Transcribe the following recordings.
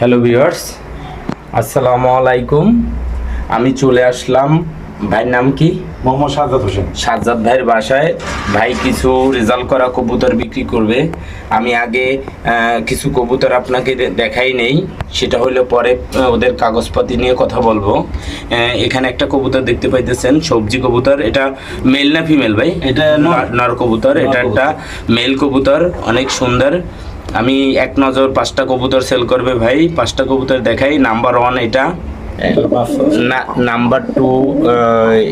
Hello viewers আসসালামু আলাইকুম আমি চলে আসলাম ভাইয়ের নাম কি? মোহাম্মদ সাজ্জাদ হোসেন। সাজ্জাদ ভাইয়ের বাসায়। ভাই কিছু রেজাল্ট করা কবুতর বিক্রি করবে। আমি আগে কিছু কবুতর আপনাকে দেখাই নেই। সেটা হলো পরে ওদের কাগজপাতি নিয়ে কথা বলব। এখানে একটা কবুতর দেখতে পাইতেছেন সবজি কবুতর। এটা মেল না ফিমেল ভাই? এটা। নর কবুতর। এটা একটা মেল কবুতর। অনেক সুন্দর। আমি এক নজর পাঁচটা কবুতর সেল করবে ভাই। পাঁচটা কবুতর দেখাই। নাম্বার ওয়ান এটা। নাম্বার টু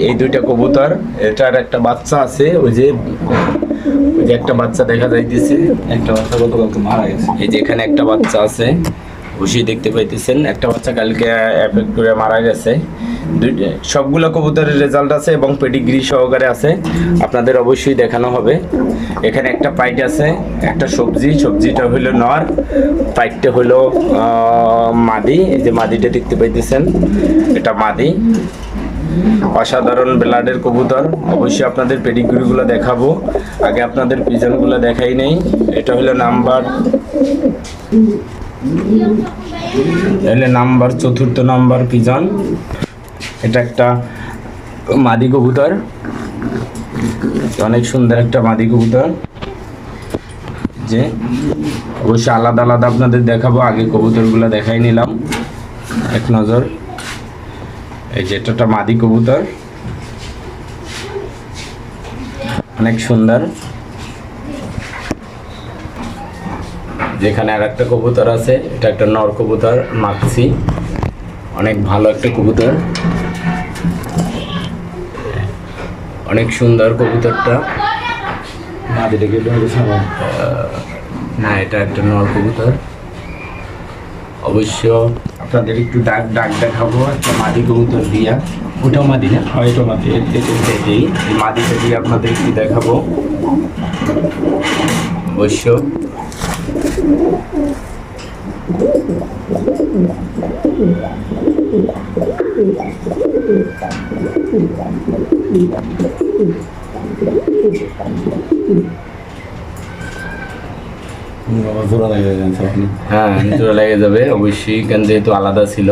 এই দুইটা কবুতর। এটার একটা বাচ্চা আছে, ওই যে ওই যে একটা বাচ্চা দেখা যাইতেছে। একটা বাচ্চা গতকালকে মারা গেছে। এই যে এখানে একটা বাচ্চা আছে। অবশ্যই দেখতে পাইতেছেন। একটা বাচ্চা কালকে অ্যাফেক্ট করে মারা গেছে। সবগুলো কবুতরের রেজাল্ট আছে এবং পেডিগ্রি সহকারে আছে। আপনাদের অবশ্যই দেখানো হবে। এখানে একটা পাইট আছে, একটা সবজি। সবজিটা হইল নর পাইটটা হইল মাদি। এই যে মাদিটা দেখতে পাইতেছেন, এটা মাদি। অসাধারণ ব্লাডের কবুতর। অবশ্যই আপনাদের পেডিগ্রিগুলো দেখাবো। আগে আপনাদের পিজনগুলো দেখাই নেই। এটা হলো নাম্বার এলে নাম্বার, চতুর্থ নাম্বার পিজন এটা একটা মাদি কবুতর। অনেক সুন্দর একটা মাদি কবুতর। যে অবশ্যই আলাদা আলাদা আপনাদের দেখাবো, আগে কবুতরগুলো দেখাই নিলাম। এক নজর। এই যে এটা মাদি কবুতর। অনেক সুন্দর। যেখানে আর একটা কবুতর আছে এটা একটা নর কবুতর মাক্সি। অনেক ভালো একটা কবুতর। অনেক সুন্দর কবুতরটা। না এটা একটা নর কবুতর। অবশ্য আপনাদের একটু ডাক ডাক দেখাবো একটা মাদি কবুতর দিয়া। ওটাও মাদি না? হয় এটা মাটি এ- এ- এ- এই এই মাদিটা দিয়ে আপনাদের একটু দেখাবো। অবশ্য বাবা জোড়া লাগে জানছে আপনি হ্যাঁ জোড়া লেগে যাবে অবশ্যই কেন যেহেতু আলাদা ছিল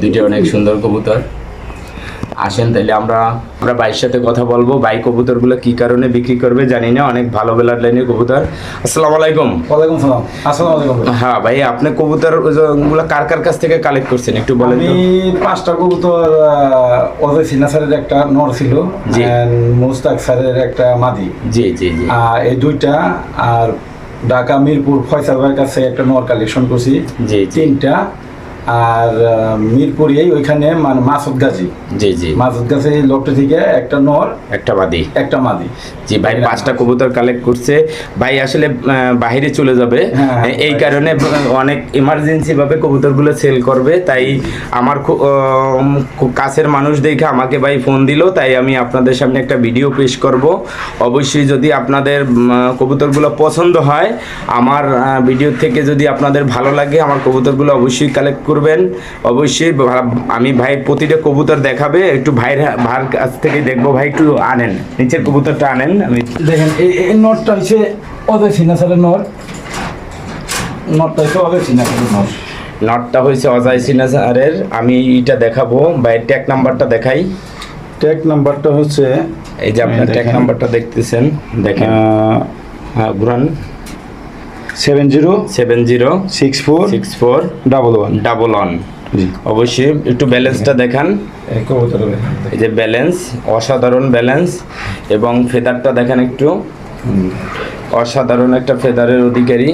দুইটা অনেক সুন্দর কবুতর। আসেন তাহলে আমরা আমরা ভাইয়ের সাথে কথা বলব। ভাই কবুতরগুলো কি কারণে বিক্রি করবে জানি না অনেক ভালো বেলার লাইনের কবুতর। আসসালামু আলাইকুম। ওয়ালাইকুম সালাম। আসসালামু আলাইকুম হ্যাঁ ভাই আপনি কবুতরগুলো কার কার কাছ থেকে কালেক্ট করছেন? একটু বলেন আমি পাঁচটা কবুতর অজয় সিনহা স্যারের একটা নর ছিল মুস্তাক স্যারের একটা মাদি। জি জি জি। আর এই দুইটা আর ঢাকা মিরপুর ফয়সাল ভাইয়ের কাছে একটা নর কালেকশন করছি। তিনটা আর মিরপুরেই ওইখানে মানে মাসুদ গাজী। জি জি। মাসুদ গাজী লোকটা থেকে একটা নর একটা বাদি একটা মাদি। জি ভাই পাঁচটা কবুতর কালেক্ট করছে। ভাই আসলে বাইরে চলে যাবে। হ্যাঁ, এই কারণে অনেক ইমার্জেন্সি ভাবে কবুতরগুলো সেল করবে। তাই আমার খুব কাছের মানুষ দেখে আমাকে ভাই ফোন দিল। তাই আমি আপনাদের সামনে একটা ভিডিও পেশ করব। অবশ্যই যদি আপনাদের কবুতরগুলো পছন্দ হয় আমার ভিডিও থেকে যদি আপনাদের ভালো লাগে আমার কবুতরগুলো অবশ্যই কালেক্ট করবেন অবশ্যই আমি ভাই প্রতিটা কবুতর দেখাবে একটু ভাইয়ের ভাইয়ের কাছ থেকে দেখব ভাই একটু আনেন নিচের কবুতরটা আনেন আমি দেখেন এই নটটা হচ্ছে অজয় সিনহা স্যারের নর। নটটা হচ্ছে অজয় সিনহা স্যারের নর। নটটা হয়েছে অজয় সিনাজারের আমি এটা দেখাবো বা ট্যাগ নাম্বারটা দেখাই। ট্যাগ নাম্বারটা হচ্ছে এই যে আপনার এই ট্যাগ নাম্বারটা দেখতেছেন দেখেন। হ্যাঁ ঘুরান। Seven zero seven zero six four six four double one. Double one. অবশ্যই একটু ব্যালেন্সটা দেখান। এই যে ব্যালেন্স অসাধারণ ব্যালেন্স এবং ফেদারটা দেখেন একটু। অসাধারণ একটা ফেদারের অধিকারী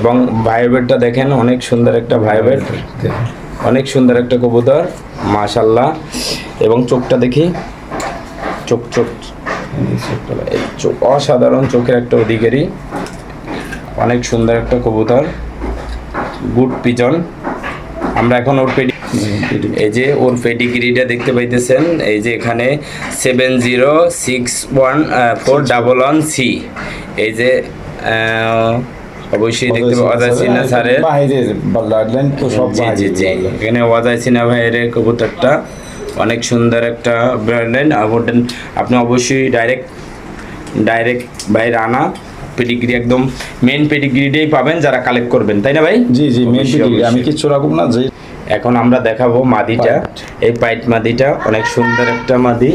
এবং ভাইব্রেটটা দেখেন অনেক সুন্দর একটা ভাইব্রেট অনেক সুন্দর একটা কবুতর মাশাল্লাহ এবং চোখটা দেখি। চোখ চোখ। চোখ অসাধারণ চোখের একটা অধিকারী। অনেক সুন্দর একটা কবুতর। Good pigeon. আমরা এখন ওর পেডি এই যে ওর পেডিগ্রিটা দেখতে পাইতেছেন। এই যে এখানে seven zero six one four double one C. এই যে অবশ্যই দেখতে পাওয়া যাচ্ছে না স্যারের। জি জি জি। এখানে ওয়াজাই সিনা ভাইয়ের কবুতরটা অনেক সুন্দর একটা ব্র্যান্ড লাইন আপনি অবশ্যই ডাইরেক্ট ডাইরেক্ট বাইরে আনা। পেডিগ্রি একদম মেন পেডিগ্রিটাই পাবেন যারা কালেক্ট করবেন তাই না ভাই? জি জি মেন অবশ্যই, আমি। কিচ্ছু রাখব না যে এখন আমরা দেখাবো মাদিটা এই পাইট মাদিটা অনেক সুন্দর একটা মাদি।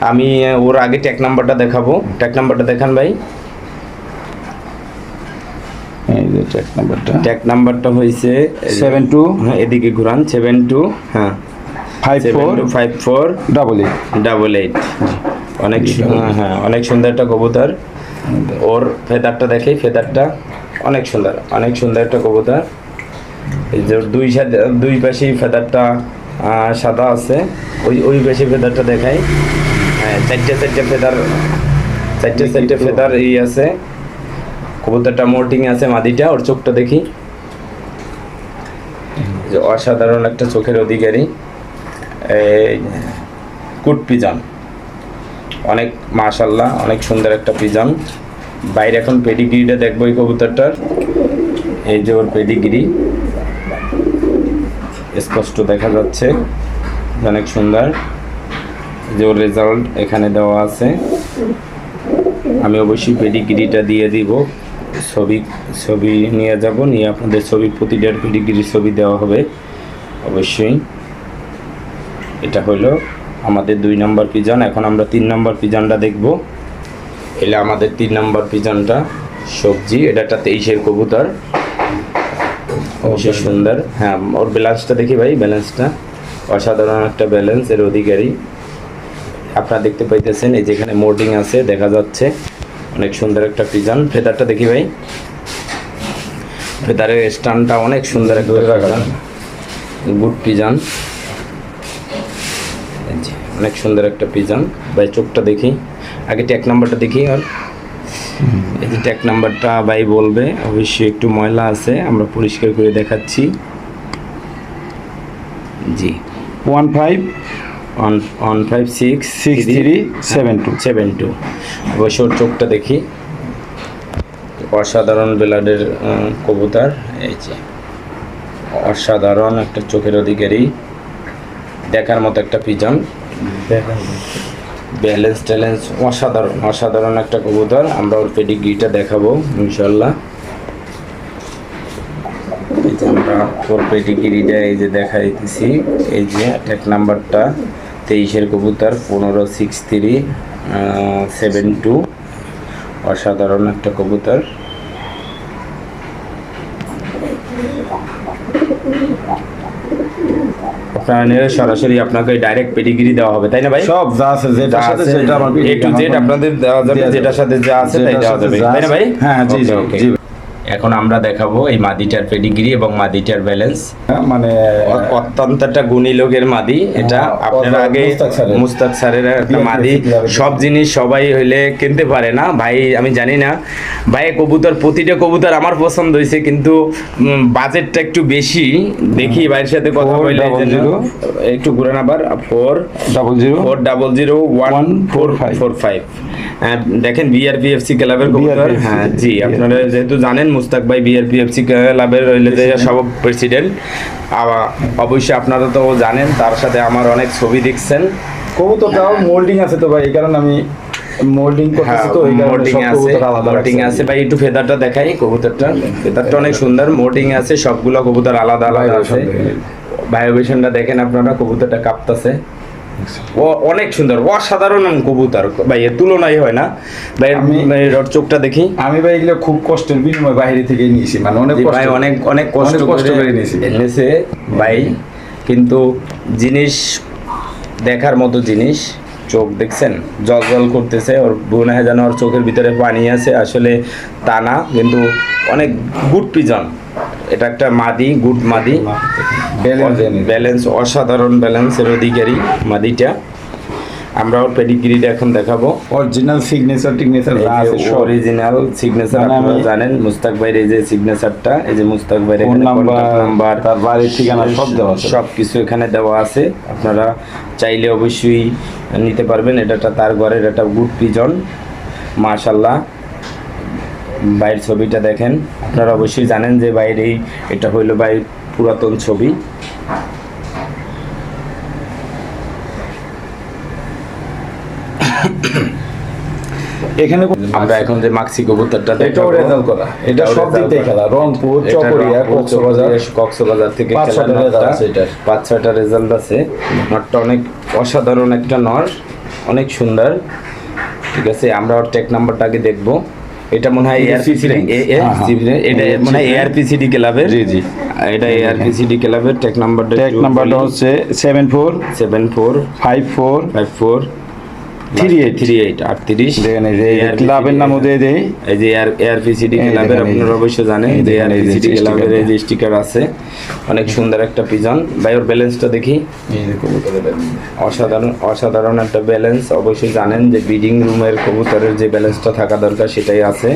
আমি ওর আগে ট্যাগ নাম্বারটা দেখাবো। ট্যাগ নাম্বারটা দেখান ভাই। এই যে ট্যাগ নাম্বারটা ট্যাগ নাম্বারটা হয়েছে সেভেন টু হ্যাঁ, এদিকে ঘুরান সেভেন টু হ্যাঁ। Five four five four double eight double eight অনেক সু- হ্যাঁ অনেক সুন্দর একটা কবুতর। ওর ফেদারটা দেখি ফেদারটা অনেক সুন্দর অনেক সুন্দর একটা কবুতর। এই যে দুই দুই পাশেই ফেদারটা সাদা আছে। ওই ওই পাশে ফেদারটা দেখাই। চারটে চারটে ফেদার চারটে চারটে ফেদার এই আছে। কবুতরটা মোটিং আছে মাদিটা ওর চোখটা দেখি। যে অসাধারণ একটা চোখের অধিকারী। এই কুট পিজন। অনেক মাশাল্লাহ অনেক সুন্দর একটা পিজন। বাইরে এখন পেডিগ্রিটা দেখব এই কবুতরটার। এই যে ওর পেডিগ্রি। স্পষ্ট দেখা যাচ্ছে, অনেক সুন্দর। যে ওর রেজাল্ট এখানে দেওয়া আছে। আমি অবশ্যই পেডিগ্রিটা দিয়ে দিব। ছবি ছবি নিয়ে যাব, নিয়ে আপনাদের ছবি প্রতিটার পেডিগ্রির ছবি দেওয়া হবে। অবশ্যই। এটা হলো আমাদের দুই নম্বর পিজন এখন আমরা তিন নম্বর পিজনটা দেখব। এলে আমাদের তিন নম্বর পিজনটা সবজি এটা একটা তেইশের কবুতর। অবশ্যই সুন্দর। হ্যাঁ ওর ব্যালেন্সটা দেখি ভাই ব্যালেন্সটা অসাধারণ একটা ব্যালেন্স এর অধিকারী। আপনারা দেখতে পাইতেছেন এই যেখানে মোর্ডিং আছে দেখা যাচ্ছে। অনেক সুন্দর একটা পিজন। ফেদারটা দেখি ভাই। ফেদারের স্টানটা অনেক সুন্দর একটা গুড পিজন। অনেক সুন্দর একটা পিজন। ভাই চোখটা দেখি। আগে ট্যাগ নাম্বারটা দেখি আর। এই যে ট্যাগ নাম্বারটা ভাই বলবে অবশ্যই একটু ময়লা আছে আমরা পরিষ্কার করে দেখাচ্ছি। জি। One five one one five six six three seven two seven two অবশ্য ওর চোখটা দেখি। অসাধারণ ব্লাডের কবুতার। এই যে। অসাধারণ একটা চোখের অধিকারী। দেখার মতো একটা পিজন। ব্যালেন্স ট্যালেন্স অসাধারণ অসাধারণ একটা কবুতর। আমরা ওর পেডিগ্রিটা দেখাবো, ইনশাল্লাহ। এই যে আমরা ওর পেডিগ্রিটা এই যে দেখাইতেছি, এই যে এক নাম্বারটা তেইশের কবুতর, পনেরো সিক্স থ্রি সেভেন টু অসাধারণ একটা কবুতর। আপনারা সরাসরি আপনাকে ডাইরেক্ট পেডিগ্রি দেওয়া হবে তাই না ভাই সব যা আছে যেটা সাথে আছে, সেটা আমার এ টু জেড আপনাদের দেওয়া যাবে, যেটা যেটার সাথে যা আছে তাই দেওয়া যাবে। তাই না ভাই? হ্যাঁ জি. জি এখন আমরা দেখাবো এই মাদিটার পেডিগ্রি এবং মাদিটার ব্যালেন্স। হ্যাঁ, মানে অত্যন্ত একটা গুণী লোকের মাদি। এটা হ্যাঁ, আপনারা আগে মুস্তাক স্যারের। একটা মাদি। সব জিনিস সবাই হইলে কিনতে পারে না। ভাই আমি জানি না। ভাই কবুতর প্রতিটা কবুতর আমার পছন্দ হয়েছে কিন্তু বাজেটটা একটু বেশি। দেখি ভাইয়ের সাথে কথা বললে। একটু ঘুরেন আবার four double zero four double zero one four five four five দেখেন বিআরপিএফসি ক্লাবের কবুতর হ্যাঁ জি আপনারা যেহেতু জানেন মুস্তাক ভাই বিআরপিএফসি ক্লাবের হইলে যে সব প্রেসিডেন্ট অবশ্যই আপনারা তো জানেন তার সাথে আমার অনেক ছবি দেখছেন। কবুতরটাও মোল্ডিং আছে তো ভাই এই কারণে আমি মোল্ডিং করতেছি তো এই কারণে সব হ্যাঁ, আছে কবুতর আলাদা মোটিং আছে। ভাই একটু ফেদারটা দেখাই কবুতরটা। ফেদারটা অনেক সুন্দর মোটিং আছে সবগুলো কবুতর আলাদা আলাদা আছে। দেখেন। ভাইব্রেশনটা দেখেন আপনারা কবুতরটা কাঁপতাছে। ও অনেক সুন্দর অসাধারণ কবুতর। ভাই এর তুলনাই হয় না। ভাই এর- চোখটা দেখি। আমি ভাই এগুলো খুব কষ্টের বিনিময়ে বাইরে থেকে নিয়েছি মানে অনেক কষ্ট ভাই অনেক অনেক কষ্ট কষ্ট করে নিয়েছি। এনেছে ভাই। কিন্তু জিনিস দেখার মতো জিনিস চোখ দেখছেন? জল জল করতেছে ওর হয় যেন ওর চোখের ভিতরে পানি আছে। আসলে তা না কিন্তু অনেক গুড পিজন এটা একটা মাদি গুড মাদি। ব্যালেন্স অসাধারণ ব্যালেন্সের অধিকারী মাদিটা। আমরা ওর পেডিগ্রিটা এখন দেখাবো। অরিজিনাল সিগনেচার টিগনেচার অরিজিনাল সিগনেচার আপনারা জানেন মুস্তাক ভাইয়ের এই যে সিগনেচারটা এই যে মুস্তাক ভাইয়ের নাম্বার তার বাড়ির ঠিকানা সব দেওয়া আছে। সব কিছু এখানে দেওয়া আছে। আপনারা চাইলে অবশ্যই নিতে পারবেন। এটা তার ঘরের একটা গুড পিজন মাশাল্লাহ বাইরের ছবিটা দেখেন। আপনারা অবশ্যই জানেন যে বাইরে এটা হইল ভাই পুরাতন ছবি। এখানে আমরা এখন যে মাক্সি কবুতরটা এটাও দেখাবো রেজাল্ট করা। এটা সব দিক থেকে খেলা। রংপুর চকরিয়া কক্সবাজার। কক্সবাজার থেকে খেলা। পাঁচ ছয়টা রেজাল্ট আছে। নটটা অনেক অসাধারণ একটা নর অনেক সুন্দর। ঠিক আছে আমরা ওর টেক নাম্বারটা আগে দেখব। এটা মনে হয় এটা মনে হয় এআরপিসিডি ক্লাবের। জি, জি। এটা এআরপিসিডি ক্লাবের। টেক নাম্বারটা টেক নাম্বারটা হচ্ছে seven four seven four five four five four three eight three eight আটত্রিশ দেখেন এই যে ক্লাবের এই যে এয়ার এআরপিসিডি এই ক্লাবের আপনারা যে- অবশ্যই জানেন যে দেখেন, এই যে ক্লাবের এই যে স্টিকার আছে অনেক সুন্দর একটা পিজন। ভাই ওর ব্যালেন্সটা দেখি। অসাধারণ অসাধারণ একটা ব্যালেন্স অবশ্যই জানেন যে ব্রিডিং রুমের কবুতরের যে ব্যালেন্সটা থাকা দরকার সেটাই আছে।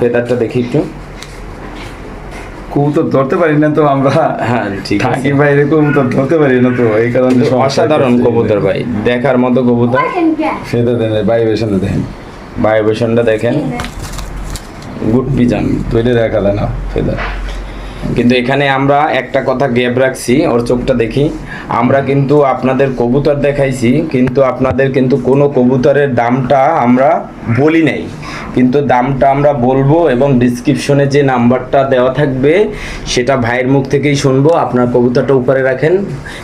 ফেদারটা দেখি একটু। কবুতর ধরতে পারি না তো আমরা হ্যাঁ ঠিক আছে। থাকি বাইরে কবুতর ধরতে পারি না তো এই কারণে অসাধারণ। কবুতর ভাই দেখার মতো কবুতর। সেটা দেন ভাইব্রেশনে দেখেন ভাইব্রেশনটা দেখেন। গুড পিজন তৈরি দেখালে না ফেদার কিন্তু এখানে আমরা একটা কথা গ্যাপ রাখছি ওর চোখটা দেখি। আমরা কিন্তু আপনাদের কবুতর দেখাইছি কিন্তু আপনাদের কিন্তু কোনো কবুতরের দামটা আমরা বলি নাই। কিন্তু দামটা আমরা বলব এবং ডিসক্রিপশনে যে নাম্বারটা দেওয়া থাকবে সেটা ভাইয়ের মুখ থেকেই শুনব। আপনার কবুতরটা উপরে রাখেন।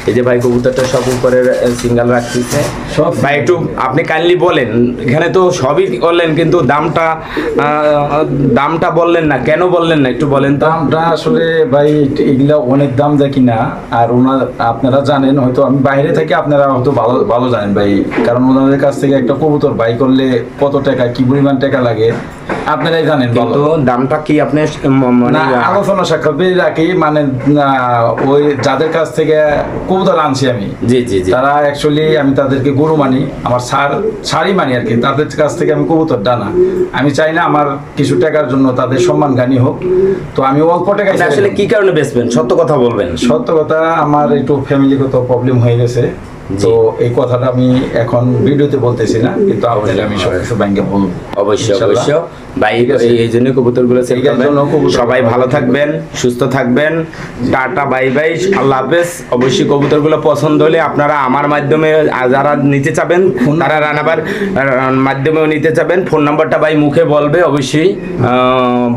এই যে ভাই কবুতরটা সব উপরে সিঙ্গাল রাখতেছে। সব ভাই একটু আপনি কাইন্ডলি বলেন। এখানে তো সবই করলেন কিন্তু দামটা দামটা বললেন না। কেন বললেন না? একটু বলেন তো। দামটা আসলে ভাই এগুলা অনেক দাম দেখি না আর ওনার আপনারা জানেন হয়তো আমি বাইরে থেকে আপনারা হয়তো ভালো ভালো জানেন ভাই। কারণ ওনাদের কাছ থেকে একটা কবুতর বাই করলে কত টাকা কি পরিমাণ টাকা লাগে আপনারাই জানেন কিন্তু দামটা কি আপনি মানে আলোচনা সাক্ষাৎ রাখি মানে ওই যাদের কাছ থেকে কবুতর আনছি আমি। জি জি জি। তারা অ্যাকচুয়ালি আমি তাদেরকে গরু মানি আমার সার সারই মানি আর কি। তাদের কাছ থেকে আমি কবুতর ডানা আমি চাই না আমার কিছু টাকার জন্য তাদের সম্মান গানি হোক। তো আমি অল্প টাকায় কি কারণে বেচবেন সত্য কথা বলবেন সত্য কথা আমার একটু ফ্যামিলিগত প্রবলেম হয়ে গেছে। তো এই কথাটা আমি এখন ভিডিওতে বলতেছি না কিন্তু আপনাদের আমি ব্যাংকে বলব। অবশ্যই। অবশ্যই। ভাই এই এই জন্য কবুতরগুলো সেল করবেন। সবাই ভালো থাকবেন সুস্থ থাকবেন। Tata bye bye. আল্লাহ হাফেজ। অবশ্যই কবুতরগুলো পছন্দ হলে আপনারা আমার মাধ্যমে যারা নিতে চাবেন তারা রানাবার মাধ্যমেও নিতে চাবেন। ফোন নাম্বারটা ভাই মুখে বলবে অবশ্যই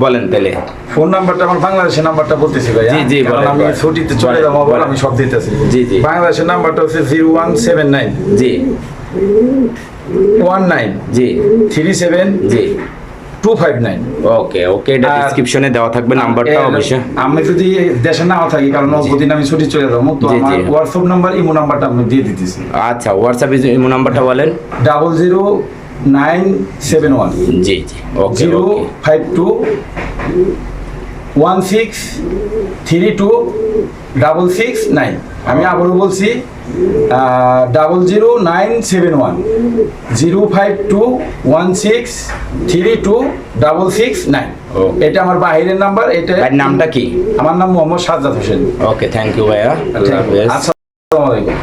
বলেন তাহলে। ফোন নাম্বারটা আমার বাংলাদেশের নাম্বারটা বলতেছি ভাই জি, জি, আমি ছুটিতে চলে যাব আমি সব দিতেছি। জি, জি। বাংলাদেশের নাম্বারটা হচ্ছে জিরো ওয়ান সেভেন নাইন জি। ওয়ান নাইন জি। থ্রি সেভেন জি। Two five nine okay okay এটা ডিসক্রিপশনে দেওয়া থাকবে নাম্বারটা অবশ্যই। আমি যদি দেশে নাও থাকি কারণ দিন আমি ছুটি চলে যাব তো আমার হোয়াটসঅ্যাপ নাম্বার ইমো নাম্বারটা আমি দিয়ে দিতেছি। আচ্ছা হোয়াটসঅ্যাপে ইমো নাম্বারটা বলেন। Double zero nine seven one জি জি okay zero five two one six three two double six nine আমি আবারও বলছি double zero nine seven one zero five two one six three two double six nine. এটা আমার বাহিরের number এটা নামটা কি? আমার নাম Mohammad Sajjad Hossain. Okay thank you ভাইয়া। হাফেজ আসসালামু আলাইকুম।